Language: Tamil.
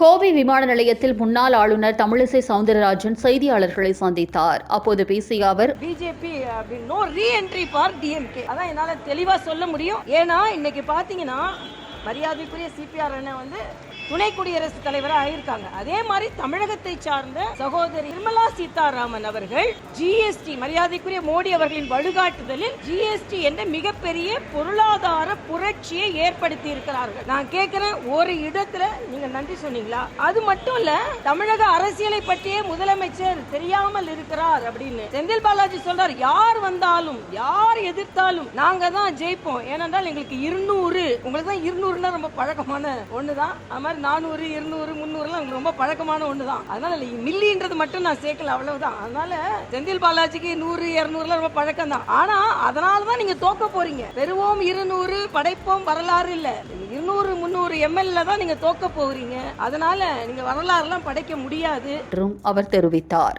கோவை விமான நிலையத்தில் முன்னாள் ஆளுநர் தமிழிசை சவுந்தரராஜன் செய்தியாளர்களை சந்தித்தார். அப்போது பேசிய அவர் BJP no reentry for DMK அதான் என்னால தெளிவா சொல்ல முடியும். ஏன்னா இன்னைக்கு பாத்தீங்கன்னா மரியாதைக்குரிய சிபிஆர் அண்ணன் வந்து துணை குடியரசுத் தலைவராக ஆயிருக்காங்க. அதே மாதிரி தமிழகத்தை சார்ந்த சகோதரி நிர்மலா சீதாராமன் அவர்கள் ஜிஎஸ்டி மரியாதைக்குரிய மோடி அவர்களின் வழிகாட்டுதலில் ஜிஎஸ்டி என்ற மிகப்பெரிய பொருளாதார புரட்சியை ஏற்படுத்தி இருக்கிறார்கள் நான் கேட்கிறேன் ஒரு இடத்துல நீங்க நன்றி சொன்னீங்களா? அது மட்டும் இல்ல தமிழக அரசியலை பற்றியே முதலமைச்சர் தெரியாமல் இருக்கிறார் அப்படின்னு செந்தில் பாலாஜி சொல்றார். யார் வந்தாலும் யார் எதிர்த்தாலும் நாங்க தான் ஜெயிப்போம். ஏனென்றால் எங்களுக்கு இருநூறு உங்களுக்கு தான் இருநூறு இருநூறுனா ரொம்ப பழக்கமான ஒன்று தான் அது மாதிரி நானூறு இருநூறு முந்நூறுலாம் எங்களுக்கு ரொம்ப பழக்கமான ஒன்று தான் அதனால மில்லின்றது மட்டும் நான் சேர்க்கல அவ்வளவுதான். அதனால செந்தில் பாலாஜிக்கு நூறு இரநூறுலாம் ரொம்ப பழக்கம் தான் ஆனா அதனால தான் நீங்க தோக்க போறீங்க. பெறுவோம் இருநூறு படைப்போம் வரலாறு இல்லை. இருநூறு முந்நூறு எம்எல்ஏ தான் நீங்க தோக்க போகிறீங்க அதனால நீங்க வரலாறுலாம் படைக்க முடியாது. என்றும் அவர் தெரிவித்தார்.